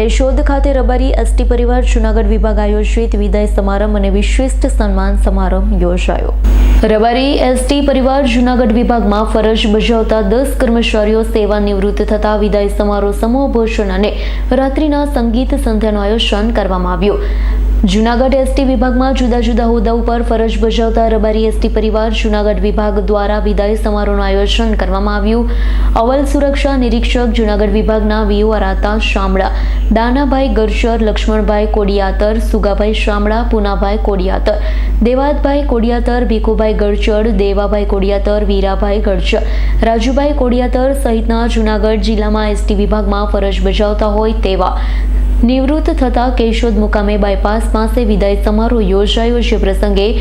કેશોદ ખાતે રબારી એસટી પરિવાર જૂનાગઢ વિભાગ આયોજિત વિદાય સમારંભ અને વિશિષ્ટ સન્માન સમારંભ યોજાયો. રબારી એસટી પરિવાર જુનાગઢ વિભાગમાં ફરજ બજાવતા દસ કર્મચારીઓ સેવા નિવૃત્ત થતા વિદાય સમારોહ સમૂહ ભોજન અને રાત્રિના સંગીત સંધ્યાનું આયોજન કરવામાં આવ્યું. જુનાગઢ એસટી વિભાગમાં જુદા જુદા હોદ્દા ઉપર ફરજ બજાવતા રબારી એસટી પરિવાર જુનાગઢ વિભાગ દ્વારા વિદાય સમારોહનું આયોજન કરવામાં આવ્યું. અવલ સુરક્ષા નિરીક્ષક જુનાગઢ વિભાગના વીઓ અરાતા શામળા, દાનાભાઈ ગરચર લક્ષ્મણભાઈ કોડિયાતર, સુગાભાઈ શામળા, પુનાભાઈ કોડિયાતર દેવાતભાઈ કોડિયાતર, ભીખુભાઈ ગરચડ, દેવાભાઈ કોડિયાતર, વીરાભાઈ ગરચર રાજુભાઈ કોડિયાતર સહિતના જુનાગઢ જિલ્લામાં એસટી વિભાગમાં ફરજ બજાવતા હોય તેવા નિવૃત્ત થતા કેશોદ મુકામે બાયપાસ પાસે વિદાય સમારોહ યોજાયો. જે પ્રસંગે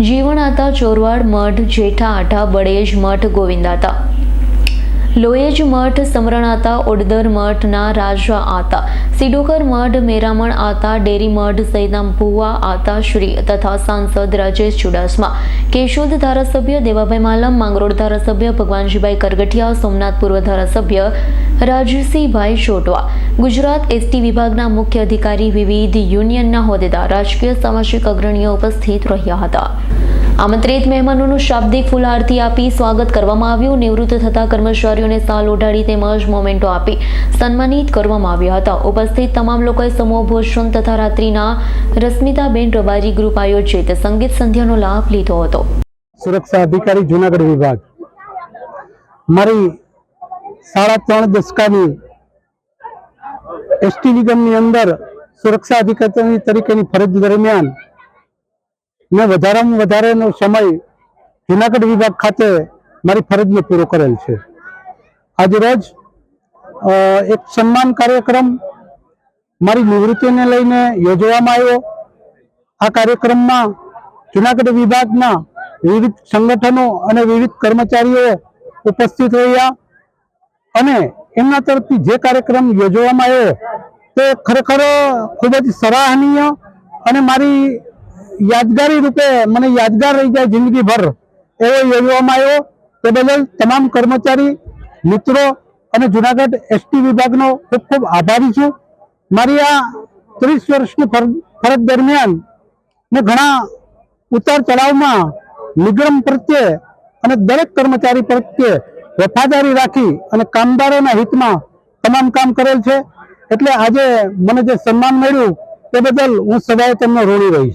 જીવણાતા ચોરવાડ મઠ જેઠા આઠા બળેજ મઠ ગોવિંદાતા લોએજ મઠ સમરણાતા ઓડદર મઠના રાજા આતા. સિડોકર મઠ, મેરામણ આતા, ડેરી મઠ સહિતના ભુવા આતા શ્રી તથા સાંસદ રાજેશ ચુડાસમા. કેશોદ ધારાસભ્ય દેવાભાઈ માલમ, માંગરોળ ધારાસભ્ય ભગવાનજીભાઈ કરગઠિયા, સોમનાથ પૂર્વ ધારાસભ્ય રાજસિંહભાઈ ચોટવા ગુજરાત એસટી વિભાગના મુખ્ય અધિકારી વિવિધ યુનિયનના હોદ્દેદાર, રાજકીય સામાજિક અગ્રણીઓ ઉપસ્થિત રહ્યા હતા. આમંત્રિત મહેમાનોનું શાબ્દિક ફૂલહારથી આપી સ્વાગત કરવામાં આવ્યું. નિવૃત્ત થતા કર્મચારીઓને સાલ ઓઢાડી તેમજ મોમેન્ટો આપી સન્માનિત કરવામાં આવ્યા હતા. ઉપસ્થિત તમામ લોકોએ સમૂહ ભોજન તથા રાત્રિના રશ્મિતાબેન રબારી ગ્રુપ આયોજિત સંગીત સંધ્યાનો લાભ લીધો હતો. સુરક્ષા અધિકારી, જુનાગઢ વિભાગ. મારી સાડા ત્રણ દશકાની એસટી નિગમની અંદર સુરક્ષા અધિકારી તરીકેની ફરજ દરમિયાન મેં વધારામાં વધારેનો સમય જુનાગઢ વિભાગ ખાતે મારી ફરજને પૂરો કરેલ છે. આજરોજ એક સન્માન કાર્યક્રમ મારી નિવૃત્તિને લઈને યોજવામાં આવ્યો. આ કાર્યક્રમમાં જુનાગઢ વિભાગના વિવિધ સંગઠનો અને વિવિધ કર્મચારીઓ ઉપસ્થિત રહ્યા અને એમના તરફથી જે કાર્યક્રમ યોજવામાં આવ્યો તે ખરેખર ખૂબ જ સરાહનીય અને મારી યાદગારી રૂપે મને યાદગાર રહી જાય જિંદગીભર એવો યોજવામાં આવ્યો. તે બદલ તમામ કર્મચારી, મિત્રો અને જુનાગઢ એસટી વિભાગનો ખૂબ ખૂબ આભારી છું. મારી આ ત્રીસ વર્ષની ફર- ફરજ દરમિયાન મેં ઘણા ઉતાર ચઢાવમાં નિગમ પ્રત્યે અને દરેક કર્મચારી પ્રત્યે વફાદારી રાખી અને કામદારોના હિતમાં તમામ કામ કરેલ છે. એટલે આજે મને જે સન્માન મળ્યું, તે બદલ હું સદાય તેમનો ઋણી રહીશ.